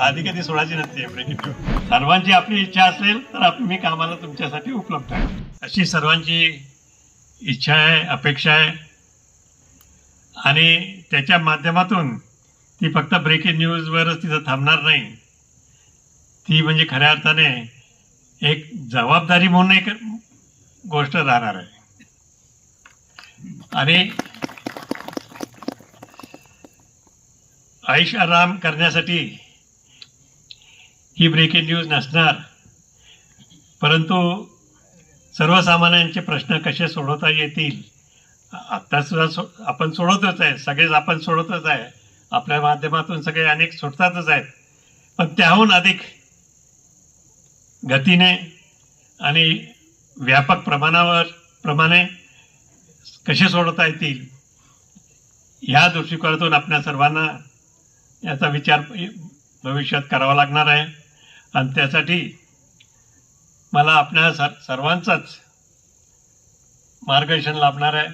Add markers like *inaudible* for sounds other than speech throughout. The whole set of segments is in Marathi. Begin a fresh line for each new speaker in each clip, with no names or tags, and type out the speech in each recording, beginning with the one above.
आधी कधी सोडायची नसते ब्रेकिंग सर्वांची आपली इच्छा असेल तर मी कामाला तुमच्यासाठी उपलब्ध आहे. अशी सर्वांची इच्छा आहे अपेक्षा आहे. आणि त्याच्या माध्यमातून ती फक्त ब्रेकिंग न्यूजवरच तिथं थांबणार नाही. ती म्हणजे खऱ्या अर्थाने एक जबाबदारी म्हणून एक गोष्ट राहणार आहे. आणि आयुष आराम करण्यासाठी ही ब्रेकिंग न्यूज नसणार. परंतु सर्वसामान्यांचे प्रश्न कसे सोडवता येतील? आत्तासुद्धा सो आपण सोडवतच आहे. सगळेच आपण सोडवतच आहे. आपल्या माध्यमातून सगळे अनेक सुटतातच आहेत. पण त्याहून अधिक गतीने आणि व्यापक प्रमाणावर प्रमाणे कसे सोडवता येतील? ह्या दृष्टिकोनातून आपल्या सर्वांना याचा विचार भविष्यात करावा लागणार आहे. आणि त्यासाठी मला आपल्या सर सर्वांचाच मार्गदर्शन लाभणार आहे.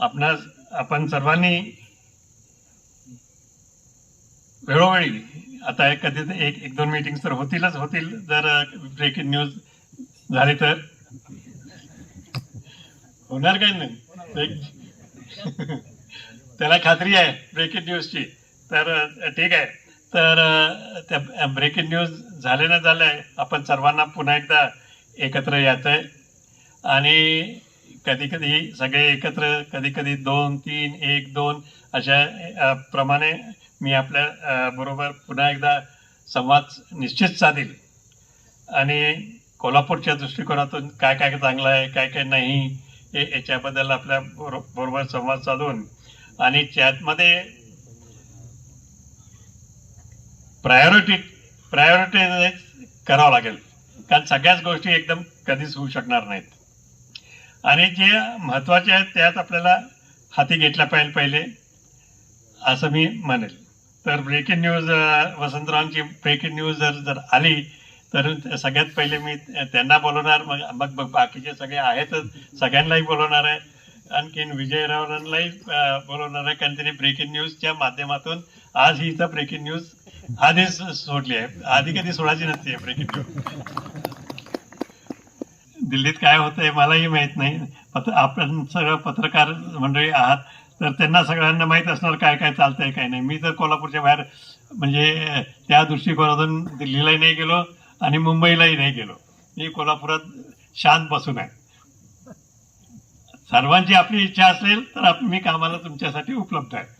आपणा आपण सर्वांनी वेळोवेळी आता एक कधी एक एक दोन मीटिंग्स तर होतीलच होतील. जर ब्रेकिंग न्यूज झाली तर. होणार काय नाही? *laughs* त्याला खात्री आहे ब्रेकिंग न्यूजची तर ठीक आहे. तर त्या ब्रेकिंग न्यूज झाले ना आहे आपण सर्वांना पुन्हा एकदा एकत्र यायचं आहे आणि कधी कधी सगळे एकत्र कधी कधी दोन तीन एक दोन अशा प्रमाणे मी आपल्या बरोबर पुन्हा एकदा संवाद निश्चित साधील. आणि कोल्हापूरच्या दृष्टिकोनातून काय काय चांगलं आहे काय काय नाही हे याच्याबद्दल आपल्या बरो- बरोबर संवाद साधून. आणि त्यातमध्ये प्रायोरिटी प्रायोरिटीनेच करावं लागेल. कारण सगळ्याच गोष्टी एकदम कधीच होऊ शकणार नाहीत. आणि जे महत्त्वाचे आहेत त्यात आपल्याला हाती घेतल्या पाहिजे पहिले असं मी म्हणेल. तर ब्रेकिंग न्यूज वसंतरावांची ब्रेकिंग न्यूज जर जर आली तर सगळ्यात पहिले मी त्यांना बोलवणार मग मग मग बाकीचे सगळे आहेतच सगळ्यांनाही बोलवणार आहे. आणखीन विजय रावलांनाही बोलवणार आहे. कारण त्यांनी ब्रेकिंग न्यूजच्या माध्यमातून आज ही इथं ब्रेकिंग न्यूज आधीच सोडली आहे. आधी कधी सोडायची नसते ब्रेकिंग दिल्लीत काय होतंय मलाही माहीत नाही. पत्र आपण सगळं पत्रकार मंडळी आहात तर त्यांना सगळ्यांना माहीत असणार काय काय चालतंय काय नाही. मी तर कोल्हापूरच्या बाहेर म्हणजे त्या दृष्टिकोनातून दिल्लीलाही नाही गेलो आणि मुंबईलाही नाही गेलो. मी कोल्हापुरात शांत बसून आहे. सर्वांची आपली इच्छा असेल तर आप- मी कामाला तुमच्यासाठी उपलब्ध आहे.